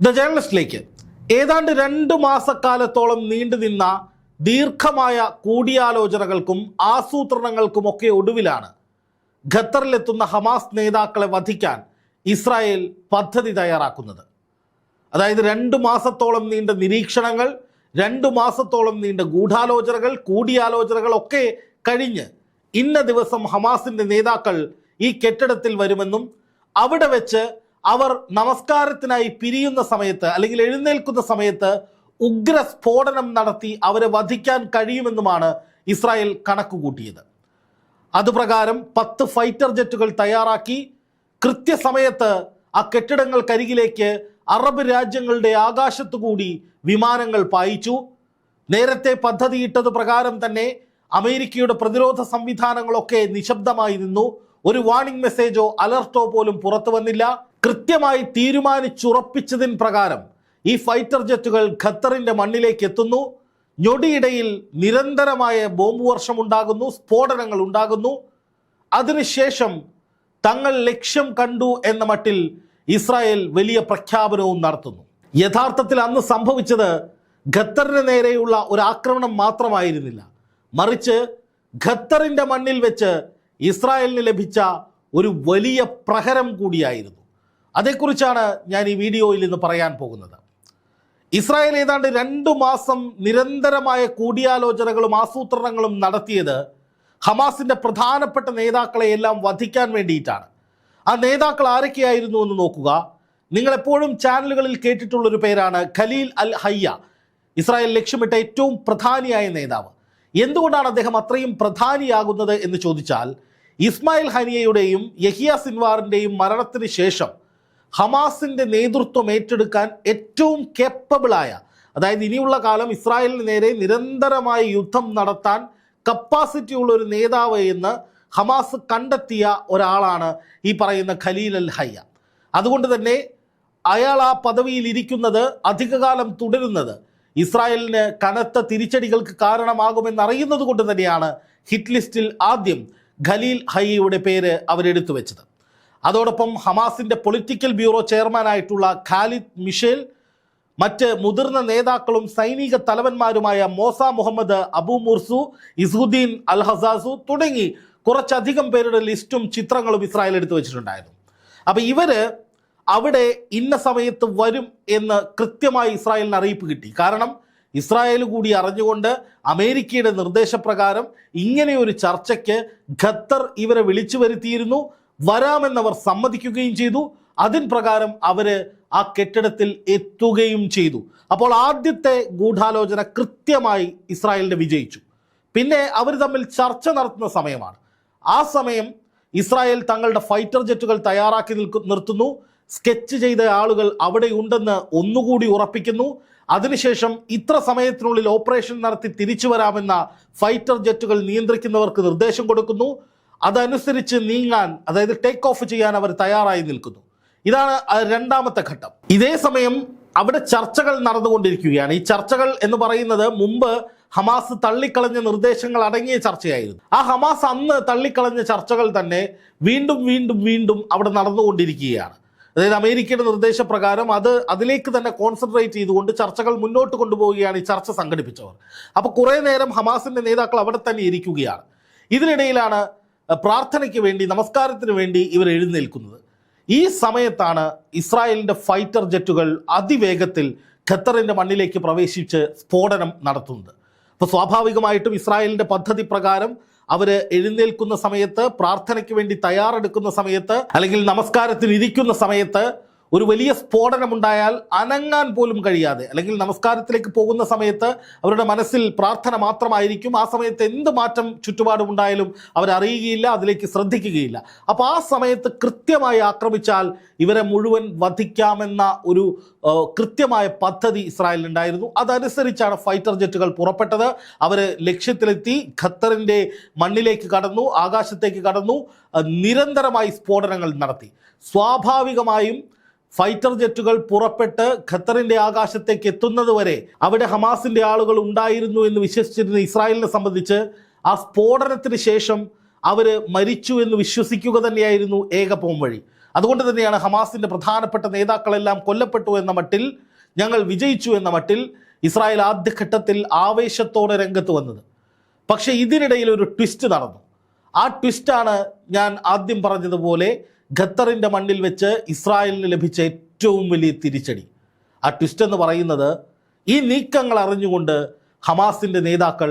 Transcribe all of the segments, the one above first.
The ജേർണലിസ്റ്റിലേക്ക് ഏതാണ്ട് രണ്ട് മാസക്കാലത്തോളം നീണ്ടുനിന്ന ദീർഘമായ കൂടിയാലോചനകൾക്കും ആസൂത്രണങ്ങൾക്കും ഒക്കെ ഒടുവിലാണ് ഖത്തറിലെത്തുന്ന ഹമാസ് നേതാക്കളെ വധിക്കാൻ ഇസ്രായേൽ പദ്ധതി തയ്യാറാക്കുന്നത്. അതായത് രണ്ട് മാസത്തോളം നീണ്ട നിരീക്ഷണങ്ങൾ രണ്ട് മാസത്തോളം നീണ്ട ഗൂഢാലോചനകൾ കൂടിയാലോചനകൾ ഒക്കെ കഴിഞ്ഞ് ഇന്ന ദിവസം ഹമാസിന്റെ നേതാക്കൾ ഈ കെട്ടിടത്തിൽ വരുമെന്നും അവിടെ വെച്ച് അവർ നമസ്കാരത്തിനായി പിരിയുന്ന സമയത്ത് അല്ലെങ്കിൽ എഴുന്നേൽക്കുന്ന സമയത്ത് ഉഗ്ര സ്ഫോടനം നടത്തി അവരെ വധിക്കാൻ കഴിയുമെന്നുമാണ് ഇസ്രായേൽ കണക്കുകൂട്ടിയത്. അതുപ്രകാരം പത്ത് ഫൈറ്റർ ജെറ്റുകൾ തയ്യാറാക്കി കൃത്യസമയത്ത് ആ കെട്ടിടങ്ങൾക്കരികിലേക്ക് അറബ് രാജ്യങ്ങളുടെ ആകാശത്തുകൂടി വിമാനങ്ങൾ പായിച്ചു. നേരത്തെ പദ്ധതിയിട്ടത് പ്രകാരം തന്നെ അമേരിക്കയുടെ പ്രതിരോധ സംവിധാനങ്ങളൊക്കെ നിശബ്ദമായി നിന്നു. ഒരു വാണിംഗ് മെസ്സേജോ അലർട്ടോ പോലും പുറത്തു വന്നില്ല. കൃത്യമായി തീരുമാനിച്ചുറപ്പിച്ചതിൻ പ്രകാരം ഈ ഫൈറ്റർ ജെറ്റുകൾ ഖത്തറിന്റെ മണ്ണിലേക്ക് എത്തുന്നു. ഞൊടിയിടയിൽ നിരന്തരമായ ബോംബ് വർഷം ഉണ്ടാകുന്നു സ്ഫോടനങ്ങൾ ഉണ്ടാകുന്നു. അതിനുശേഷം തങ്ങൾ ലക്ഷ്യം കണ്ടു എന്ന മട്ടിൽ ഇസ്രായേൽ വലിയ പ്രഖ്യാപനവും നടത്തുന്നു. യഥാർത്ഥത്തിൽ അന്ന് സംഭവിച്ചത് ഖത്തറിന് നേരെയുള്ള ഒരു ആക്രമണം മാത്രമായിരുന്നില്ല. മറിച്ച് ഖത്തറിന്റെ മണ്ണിൽ വെച്ച് ഇസ്രായേലിന് ലഭിച്ച ഒരു വലിയ പ്രഹരം കൂടിയായിരുന്നു. അതേക്കുറിച്ചാണ് ഞാൻ ഈ വീഡിയോയിൽ ഇന്ന് പറയാൻ പോകുന്നത്. ഇസ്രായേൽ ഏതാണ്ട് രണ്ടു മാസം നിരന്തരമായ കൂടിയാലോചനകളും ആസൂത്രണങ്ങളും നടത്തിയത് ഹമാസിന്റെ പ്രധാനപ്പെട്ട നേതാക്കളെ എല്ലാം വധിക്കാൻ വേണ്ടിയിട്ടാണ്. ആ നേതാക്കൾ ആരൊക്കെയായിരുന്നു എന്ന് നോക്കുക. നിങ്ങളെപ്പോഴും ചാനലുകളിൽ കേട്ടിട്ടുള്ളൊരു പേരാണ് ഖലീൽ അൽ ഹയ്യ ഇസ്രായേൽ ലക്ഷ്യമിട്ട ഏറ്റവും പ്രധാനിയായ നേതാവ്. എന്തുകൊണ്ടാണ് അദ്ദേഹം അത്രയും പ്രധാനിയാകുന്നത് എന്ന് ചോദിച്ചാൽ ഇസ്മായിൽ ഹനിയയുടെയും യഹിയ സിൻവാറിന്റെയും മരണത്തിന് ശേഷം ഹമാസിന്റെ നേതൃത്വം ഏറ്റെടുക്കാൻ ഏറ്റവും കേപ്പബിളായ അതായത് ഇനിയുള്ള കാലം ഇസ്രായേലിന് നേരെ നിരന്തരമായ യുദ്ധം നടത്താൻ കപ്പാസിറ്റി ഉള്ള ഒരു നേതാവ് എന്ന് ഹമാസ് കണ്ടെത്തിയ ഒരാളാണ് ഈ പറയുന്ന ഖലീൽ അൽ ഹയ്യ. അതുകൊണ്ട് തന്നെ അയാൾ ആ പദവിയിൽ ഇരിക്കുന്നത് അധികകാലം തുടരുന്നത്. ഇസ്രായേലിന് കനത്ത തിരിച്ചടികൾക്ക് കാരണമാകുമെന്ന് അറിയുന്നത് കൊണ്ട് തന്നെയാണ് ഹിറ്റ് ലിസ്റ്റിൽ ആദ്യം ഖലീൽ ഹയ്യയുടെ പേര് അവരെടുത്തു വെച്ചത്. അതോടൊപ്പം ഹമാസിന്റെ പൊളിറ്റിക്കൽ ബ്യൂറോ ചെയർമാനായിട്ടുള്ള ഖാലിദ് മിഷേൽ മറ്റ് മുതിർന്ന നേതാക്കളും സൈനിക തലവന്മാരുമായ മോസ മുഹമ്മദ് അബു മുർസു ഇസുദ്ദീൻ അൽ ഹസാസു തുടങ്ങി കുറച്ചധികം പേരുടെ ലിസ്റ്റും ചിത്രങ്ങളും ഇസ്രായേൽ എടുത്തു വെച്ചിട്ടുണ്ടായിരുന്നു. അപ്പം ഇവർ അവിടെ ഇന്ന സമയത്ത് വരും എന്ന് കൃത്യമായി ഇസ്രായേലിന് അറിയിപ്പ് കിട്ടി. കാരണം ഇസ്രായേൽ കൂടി അറിഞ്ഞുകൊണ്ട് അമേരിക്കയുടെ നിർദ്ദേശപ്രകാരം ഇങ്ങനെ ഒരു ചർച്ചയ്ക്ക് ഖത്തർ ഇവരെ വിളിച്ചു വരുത്തിയിരുന്നു. വരാമെന്നവർ സമ്മതിക്കുകയും ചെയ്തു. അതിൻ പ്രകാരം അവർ ആ കെട്ടിടത്തിൽ എത്തുകയും ചെയ്തു. അപ്പോൾ ആദ്യത്തെ ഗൂഢാലോചന കൃത്യമായി ഇസ്രായേലിന്റെ വിജയിച്ചു. പിന്നെ അവർ തമ്മിൽ ചർച്ച നടത്തുന്ന സമയമാണ്. ആ സമയം ഇസ്രായേൽ തങ്ങളുടെ ഫൈറ്റർ ജെറ്റുകൾ തയ്യാറാക്കി നിൽക്കു നിർത്തുന്നു. സ്കെച്ച് ചെയ്ത ആളുകൾ അവിടെ ഉണ്ടെന്ന് ഒന്നുകൂടി ഉറപ്പിക്കുന്നു. അതിനുശേഷം ഇത്ര സമയത്തിനുള്ളിൽ ഓപ്പറേഷൻ നടത്തി തിരിച്ചു വരാമെന്ന ഫൈറ്റർ ജെറ്റുകൾ നിയന്ത്രിക്കുന്നവർക്ക് നിർദ്ദേശം കൊടുക്കുന്നു. അതനുസരിച്ച് നീങ്ങാൻ അതായത് ടേക്ക് ഓഫ് ചെയ്യാൻ അവർ തയ്യാറായി നിൽക്കുന്നു. ഇതാണ് രണ്ടാമത്തെ ഘട്ടം. ഇതേ സമയം അവിടെ ചർച്ചകൾ നടന്നുകൊണ്ടിരിക്കുകയാണ്. ഈ ചർച്ചകൾ എന്ന് പറയുന്നത് മുമ്പ് ഹമാസ് തള്ളിക്കളഞ്ഞ നിർദ്ദേശങ്ങൾ അടങ്ങിയ ചർച്ചയായിരുന്നു. ആ ഹമാസ് അന്ന് തള്ളിക്കളഞ്ഞ ചർച്ചകൾ തന്നെ വീണ്ടും വീണ്ടും വീണ്ടും അവിടെ നടന്നുകൊണ്ടിരിക്കുകയാണ്. അതായത് അമേരിക്കയുടെ നിർദ്ദേശപ്രകാരം അത് അതിലേക്ക് തന്നെ കോൺസെൻട്രേറ്റ് ചെയ്തുകൊണ്ട് ചർച്ചകൾ മുന്നോട്ട് കൊണ്ടുപോവുകയാണ് ഈ ചർച്ച സംഘടിപ്പിച്ചവർ. അപ്പോൾ കുറേ നേരം ഹമാസിന്റെ നേതാക്കൾ അവിടെ തന്നെ ഇരിക്കുകയാണ്. ഇതിനിടയിലാണ് പ്രാർത്ഥനയ്ക്ക് വേണ്ടി നമസ്കാരത്തിന് വേണ്ടി ഇവർ എഴുന്നേൽക്കുന്നത്. ഈ സമയത്താണ് ഇസ്രായേലിന്റെ ഫൈറ്റർ ജെറ്റുകൾ അതിവേഗത്തിൽ ഖത്തറിന്റെ മണ്ണിലേക്ക് പ്രവേശിച്ച് സ്ഫോടനം നടത്തുന്നത്. അപ്പോൾ സ്വാഭാവികമായിട്ടും ഇസ്രായേലിന്റെ പദ്ധതി പ്രകാരം അവർ എഴുന്നേൽക്കുന്ന സമയത്ത് പ്രാർത്ഥനയ്ക്ക് വേണ്ടി തയ്യാറെടുക്കുന്ന സമയത്ത് അല്ലെങ്കിൽ നമസ്കാരത്തിന് ഇരിക്കുന്ന സമയത്ത് ഒരു വലിയ സ്ഫോടനമുണ്ടായാൽ അനങ്ങാൻ പോലും കഴിയാതെ അല്ലെങ്കിൽ നമസ്കാരത്തിലേക്ക് പോകുന്ന സമയത്ത് അവരുടെ മനസ്സിൽ പ്രാർത്ഥന മാത്രമായിരിക്കും. ആ സമയത്ത് എന്ത് മാറ്റം ചുറ്റുപാടുമുണ്ടായാലും അവരറിയുകയില്ല അതിലേക്ക് ശ്രദ്ധിക്കുകയില്ല. അപ്പോൾ ആ സമയത്ത് കൃത്യമായി ആക്രമിച്ചാൽ ഇവരെ മുഴുവൻ വധിക്കാമെന്ന ഒരു കൃത്യമായ പദ്ധതി ഇസ്രായേലിനുണ്ടായിരുന്നു. അതനുസരിച്ചാണ് ഫൈറ്റർ ജെറ്റുകൾ പുറപ്പെട്ടത്. അവർ ലക്ഷ്യത്തിലെത്തി ഖത്തറിന്റെ മണ്ണിലേക്ക് കടന്നു ആകാശത്തേക്ക് കടന്നു നിരന്തരമായി സ്ഫോടനങ്ങൾ നടത്തി. സ്വാഭാവികമായും ഫൈറ്റർ ജെറ്റുകൾ പുറപ്പെട്ട് ഖത്തറിന്റെ ആകാശത്തേക്ക് എത്തുന്നത് വരെ അവിടെ ഹമാസിന്റെ ആളുകൾ ഉണ്ടായിരുന്നു എന്ന് വിശ്വസിച്ചിരുന്ന ഇസ്രായേലിനെ സംബന്ധിച്ച് ആ സ്ഫോടനത്തിന് ശേഷം അവർ മരിച്ചു എന്ന് വിശ്വസിക്കുക തന്നെയായിരുന്നു ഏക പോം വഴി. അതുകൊണ്ട് തന്നെയാണ് ഹമാസിന്റെ പ്രധാനപ്പെട്ട നേതാക്കളെല്ലാം കൊല്ലപ്പെട്ടു എന്ന മട്ടിൽ ഞങ്ങൾ വിജയിച്ചു എന്ന മട്ടിൽ ഇസ്രായേൽ ആദ്യഘട്ടത്തിൽ ആവേശത്തോടെ രംഗത്ത് വന്നത്. പക്ഷേ ഇതിനിടയിൽ ഒരു ട്വിസ്റ്റ് നടന്നു. ആ ട്വിസ്റ്റാണ് ഞാൻ ആദ്യം പറഞ്ഞതുപോലെ ഖത്തറിന്റെ മണ്ണിൽ വെച്ച് ഇസ്രായേലിന് ലഭിച്ച ഏറ്റവും വലിയ തിരിച്ചടി. ആ ട്വിസ്റ്റ് എന്ന് പറയുന്നത് ഈ നീക്കങ്ങൾ അറിഞ്ഞുകൊണ്ട് ഹമാസിന്റെ നേതാക്കൾ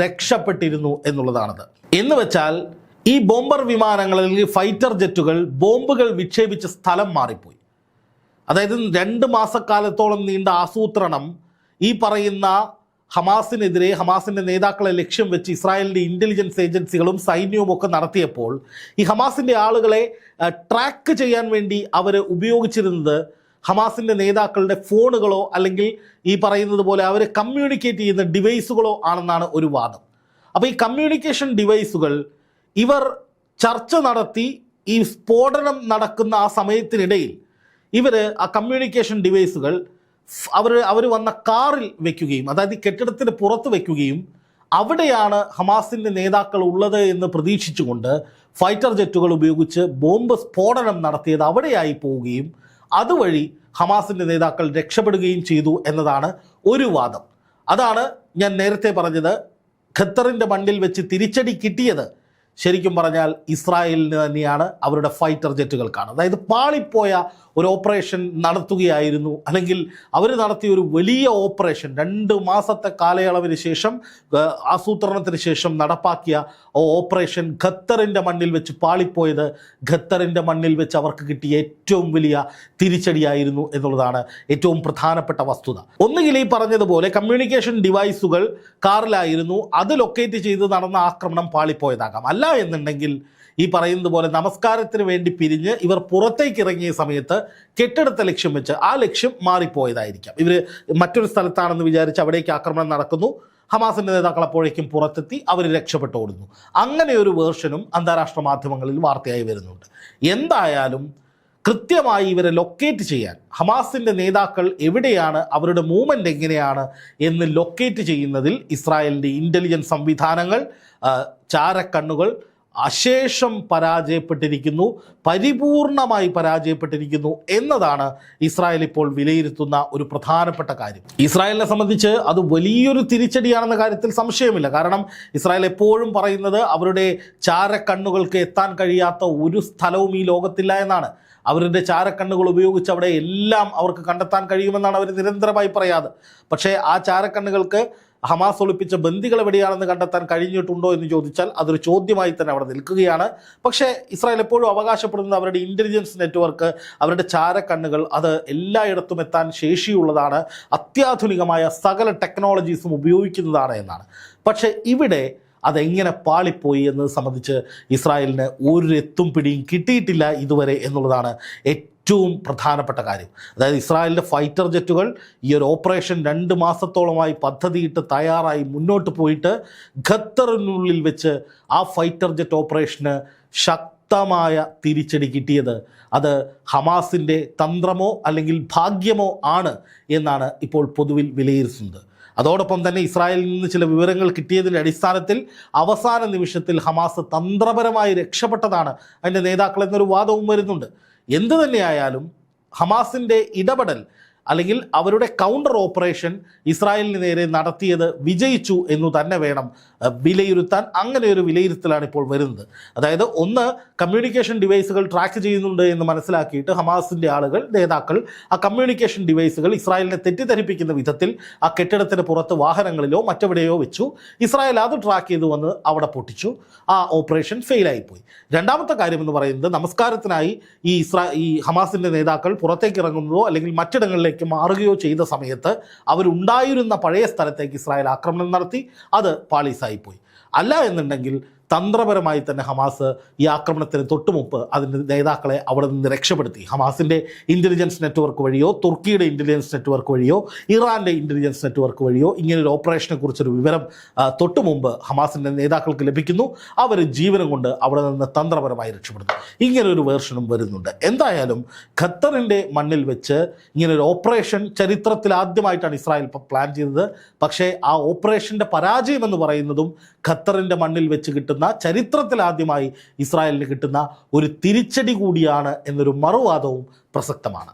രക്ഷപ്പെട്ടിരുന്നു എന്നുള്ളതാണത്. എന്ന് വെച്ചാൽ ഈ ബോംബർ വിമാനങ്ങൾ അല്ലെങ്കിൽ ഫൈറ്റർ ജെറ്റുകൾ ബോംബുകൾ വിക്ഷേപിച്ച സ്ഥലം മാറിപ്പോയി. അതായത് രണ്ട് മാസക്കാലത്തോളം നീണ്ട ആസൂത്രണം ഈ പറയുന്ന ഹമാസിനെതിരെ ഹമാസിന്റെ നേതാക്കളെ ലക്ഷ്യം വെച്ച് ഇസ്രായേലിന്റെ ഇന്റലിജൻസ് ഏജൻസികളും സൈന്യവും ഒക്കെ നടത്തിയപ്പോൾ ഈ ഹമാസിന്റെ ആളുകളെ ട്രാക്ക് ചെയ്യാൻ വേണ്ടി അവർ ഉപയോഗിച്ചിരുന്നത് ഹമാസിന്റെ നേതാക്കളുടെ ഫോണുകളോ അല്ലെങ്കിൽ ഈ പറയുന്നത് പോലെ അവർ കമ്മ്യൂണിക്കേറ്റ് ചെയ്യുന്ന ഡിവൈസുകളോ ആണെന്നാണ് ഒരു വാദം. അപ്പോൾ ഈ കമ്മ്യൂണിക്കേഷൻ ഡിവൈസുകൾ ഇവർ ചർച്ച നടത്തി ഈ സ്ഫോടനം നടക്കുന്ന ആ സമയത്തിനിടയിൽ ഇവർ ആ കമ്മ്യൂണിക്കേഷൻ ഡിവൈസുകൾ അവർ അവർ വന്ന കാറിൽ വെക്കുകയും അതായത് കെട്ടിടത്തിന് പുറത്ത് വെക്കുകയും അവിടെയാണ് ഹമാസിന്റെ നേതാക്കൾ ഉള്ളത് എന്ന് പ്രതീക്ഷിച്ചുകൊണ്ട് ഫൈറ്റർ ജെറ്റുകൾ ഉപയോഗിച്ച് ബോംബ് സ്ഫോടനം നടത്തിയത് അവിടെയായി പോവുകയും അതുവഴി ഹമാസിന്റെ നേതാക്കൾ രക്ഷപ്പെടുകയും ചെയ്തു എന്നതാണ് ഒരു വാദം. അതാണ് ഞാൻ നേരത്തെ പറഞ്ഞത് ഖത്തറിന്റെ മണ്ണിൽ വെച്ച് തിരിച്ചടി കിട്ടിയത് ശരിക്കും പറഞ്ഞാൽ ഇസ്രായേലിന് തന്നെയാണ് അവരുടെ ഫൈറ്റർ ജെറ്റുകൾക്കാണ്. അതായത് പാളിപ്പോയ ഒരു ഓപ്പറേഷൻ നടത്തുകയായിരുന്നു. അല്ലെങ്കിൽ അവർ നടത്തിയ ഒരു വലിയ ഓപ്പറേഷൻ രണ്ട് മാസത്തെ കാലയളവിന് ശേഷം ആസൂത്രണത്തിന് ശേഷം നടപ്പാക്കിയ ഓപ്പറേഷൻ ഖത്തറിന്റെ മണ്ണിൽ വെച്ച് പാളിപ്പോയത് ഖത്തറിന്റെ മണ്ണിൽ വെച്ച് അവർക്ക് കിട്ടിയ ഏറ്റവും വലിയ തിരിച്ചടിയായിരുന്നു എന്നുള്ളതാണ് ഏറ്റവും പ്രധാനപ്പെട്ട വസ്തുത. ഒന്നുകിൽ ഈ പറഞ്ഞതുപോലെ കമ്മ്യൂണിക്കേഷൻ ഡിവൈസുകൾ കാറിലായിരുന്നു. അത് ലൊക്കേറ്റ് ചെയ്ത് നടന്ന ആക്രമണം പാളിപ്പോയതാകാം. അല്ല എന്നുണ്ടെങ്കിൽ ഈ പറയുന്നത് പോലെ നമസ്കാരത്തിന് വേണ്ടി പിരിഞ്ഞ് ഇവർ പുറത്തേക്ക് ഇറങ്ങിയ സമയത്ത് കെട്ടിടത്തെ ലക്ഷ്യം വെച്ച് ആ ലക്ഷ്യം മാറിപ്പോയതായിരിക്കാം. ഇവർ മറ്റൊരു സ്ഥലത്താണെന്ന് വിചാരിച്ച് അവിടേക്ക് ആക്രമണം നടക്കുന്നു. ഹമാസിന്റെ നേതാക്കൾ അപ്പോഴേക്കും പുറത്തെത്തി അവർ രക്ഷപ്പെട്ടു ഓടുന്നു അങ്ങനെ ഒരു വേർഷനും അന്താരാഷ്ട്ര മാധ്യമങ്ങളിൽ വാർത്തയായി വരുന്നുണ്ട്. എന്തായാലും കൃത്യമായി ഇവരെ ലൊക്കേറ്റ് ചെയ്യാൻ. ഹമാസിന്റെ നേതാക്കൾ എവിടെയാണ്? അവരുടെ മൂവ്മെന്റ് എങ്ങനെയാണ്? എന്ന് ലൊക്കേറ്റ് ചെയ്യുന്നതിൽ ഇസ്രായേലിന്റെ ഇന്റലിജൻസ് സംവിധാനങ്ങൾ ചാരക്കണ്ണുകൾ അശേഷം പരാജയപ്പെട്ടിരിക്കുന്നു പരിപൂർണമായി പരാജയപ്പെട്ടിരിക്കുന്നു എന്നതാണ് ഇസ്രായേൽ ഇപ്പോൾ വിലയിരുത്തുന്ന ഒരു പ്രധാനപ്പെട്ട കാര്യം. ഇസ്രായേലിനെ സംബന്ധിച്ച് അത് വലിയൊരു തിരിച്ചടിയാണെന്ന കാര്യത്തിൽ സംശയമില്ല. കാരണം ഇസ്രായേൽ എപ്പോഴും പറയുന്നത് അവരുടെ ചാരക്കണ്ണുകൾക്ക് എത്താൻ കഴിയാത്ത ഒരു സ്ഥലവും ഈ ലോകത്തില്ല എന്നാണ്. അവരുടെ ചാരക്കണ്ണുകൾ ഉപയോഗിച്ച് അവിടെ എല്ലാം അവർക്ക് കണ്ടെത്താൻ കഴിയുമെന്നാണ് അവർ നിരന്തരമായി പറയാതെ പക്ഷേ ആ ചാരക്കണ്ണുകൾക്ക് ഹമാസ് ഒളിപ്പിച്ച ബന്ദികൾ എവിടെയാണെന്ന് കണ്ടെത്താൻ കഴിഞ്ഞിട്ടുണ്ടോ എന്ന് ചോദിച്ചാൽ അതൊരു ചോദ്യമായി തന്നെ അവിടെ നിൽക്കുകയാണ്. പക്ഷേ ഇസ്രായേൽ എപ്പോഴും അവകാശപ്പെടുന്നത് അവരുടെ ഇന്റലിജൻസ് നെറ്റ്വർക്ക് അവരുടെ ചാരക്കണ്ണുകൾ അത് എല്ലായിടത്തും എത്താൻ ശേഷിയുള്ളതാണ്. അത്യാധുനികമായ സകല ടെക്നോളജീസും ഉപയോഗിക്കുന്നതാണ് എന്നാണ്. പക്ഷേ ഇവിടെ അതെങ്ങനെ പാളിപ്പോയി എന്നത് സംബന്ധിച്ച് ഇസ്രായേലിന് ഒരു എത്തും പിടിയും കിട്ടിയിട്ടില്ല ഇതുവരെ എന്നുള്ളതാണ് ഏറ്റവും പ്രധാനപ്പെട്ട കാര്യം. അതായത് ഇസ്രായേലിന്റെ ഫൈറ്റർ ജെറ്റുകൾ ഈ ഒരു ഓപ്പറേഷൻ രണ്ട് മാസത്തോളമായി പദ്ധതിയിട്ട് തയ്യാറായി മുന്നോട്ട് പോയിട്ട് ഖത്തറിനുള്ളിൽ വെച്ച് ആ ഫൈറ്റർ ജെറ്റ് ഓപ്പറേഷന് ശക്തമായ തിരിച്ചടി കിട്ടിയത് അത് ഹമാസിന്റെ തന്ത്രമോ അല്ലെങ്കിൽ ഭാഗ്യമോ ആണ് എന്നാണ് ഇപ്പോൾ പൊതുവിൽ വിലയിരുത്തുന്നത്. അതോടൊപ്പം തന്നെ ഇസ്രായേലിൽ നിന്ന് ചില വിവരങ്ങൾ കിട്ടിയതിന്റെ അടിസ്ഥാനത്തിൽ അവസാന നിമിഷത്തിൽ ഹമാസ് തന്ത്രപരമായി രക്ഷപ്പെട്ടതാണ്. അതിന്റെ നേതാക്കൾ എന്നൊരു വാദവും വരുന്നുണ്ട്. എന്തു തന്നെയായാലും ഹമാസിന്റെ ഇടപെടൽ അല്ലെങ്കിൽ അവരുടെ കൗണ്ടർ ഓപ്പറേഷൻ ഇസ്രായേലിന് നേരെ നടത്തിയത് വിജയിച്ചു എന്നു തന്നെ വേണം വിലയിരുത്താൻ. അങ്ങനെ ഒരു വിലയിരുത്തലാണ് ഇപ്പോൾ വരുന്നത്. അതായത് ഒന്ന് കമ്മ്യൂണിക്കേഷൻ ഡിവൈസുകൾ ട്രാക്ക് ചെയ്യുന്നുണ്ട് എന്ന് മനസ്സിലാക്കിയിട്ട് ഹമാസിന്റെ ആളുകൾ നേതാക്കൾ ആ കമ്മ്യൂണിക്കേഷൻ ഡിവൈസുകൾ ഇസ്രായേലിനെ തെറ്റിദ്ധരിപ്പിക്കുന്ന വിധത്തിൽ ആ കെട്ടിടത്തിന് പുറത്ത് വാഹനങ്ങളിലോ മറ്റെവിടെയോ വെച്ചു. ഇസ്രായേൽ അത് ട്രാക്ക് ചെയ്തു വന്ന് അവിടെ പൊട്ടിച്ചു. ആ ഓപ്പറേഷൻ ഫെയിലായിപ്പോയി രണ്ടാമത്തെ കാര്യം എന്ന് പറയുന്നത് നമസ്കാരത്തിനായി ഈ ഇസ്രാ ഈ ഹമാസിന്റെ നേതാക്കൾ പുറത്തേക്ക് ഇറങ്ങുന്നതോ അല്ലെങ്കിൽ മറ്റിടങ്ങളിലേക്ക് മാറുകയോ ചെയ്ത സമയത്ത് അവരുണ്ടായിരുന്ന പഴയ സ്ഥലത്തേക്ക് ഇസ്രായേൽ ആക്രമണം നടത്തി അത് പാളീസായിപ്പോയി. അല്ല എന്നുണ്ടെങ്കിൽ തന്ത്രപരമായി തന്നെ ഹമാസ് ഈ ആക്രമണത്തിന് തൊട്ടുമുമ്പ് അതിന്റെ നേതാക്കളെ അവിടെ നിന്ന് രക്ഷപ്പെടുത്തി. ഹമാസിന്റെ ഇന്റലിജൻസ് നെറ്റ്വർക്ക് വഴിയോ തുർക്കിയുടെ ഇന്റലിജൻസ് നെറ്റ്വർക്ക് വഴിയോ ഇറാന്റെ ഇന്റലിജൻസ് നെറ്റ്വർക്ക് വഴിയോ ഇങ്ങനൊരു ഓപ്പറേഷനെ കുറിച്ചൊരു വിവരം തൊട്ടുമുമ്പ് തൊട്ടു മുമ്പ് ഹമാസിന്റെ നേതാക്കൾക്ക് ലഭിക്കുന്നു. അവർ ജീവനം കൊണ്ട് അവിടെ നിന്ന് തന്ത്രപരമായി രക്ഷപ്പെടുന്നു. ഇങ്ങനൊരു വേർഷനും വരുന്നുണ്ട്. എന്തായാലും ഖത്തറിന്റെ മണ്ണിൽ വെച്ച് ഇങ്ങനൊരു ഓപ്പറേഷൻ ചരിത്രത്തിൽ ആദ്യമായിട്ടാണ് ഇസ്രായേൽ പ്ലാൻ ചെയ്തത്. പക്ഷേ ആ ഓപ്പറേഷന്റെ പരാജയം എന്ന് പറയുന്നതും ഖത്തറിന്റെ മണ്ണിൽ വെച്ച് കിട്ടുന്ന ചരിത്രത്തിലാദ്യമായി ഇസ്രായേലിന് കിട്ടുന്ന ഒരു തിരിച്ചടി കൂടിയാണ് എന്നൊരു മറുവാദവും പ്രസക്തമാണ്.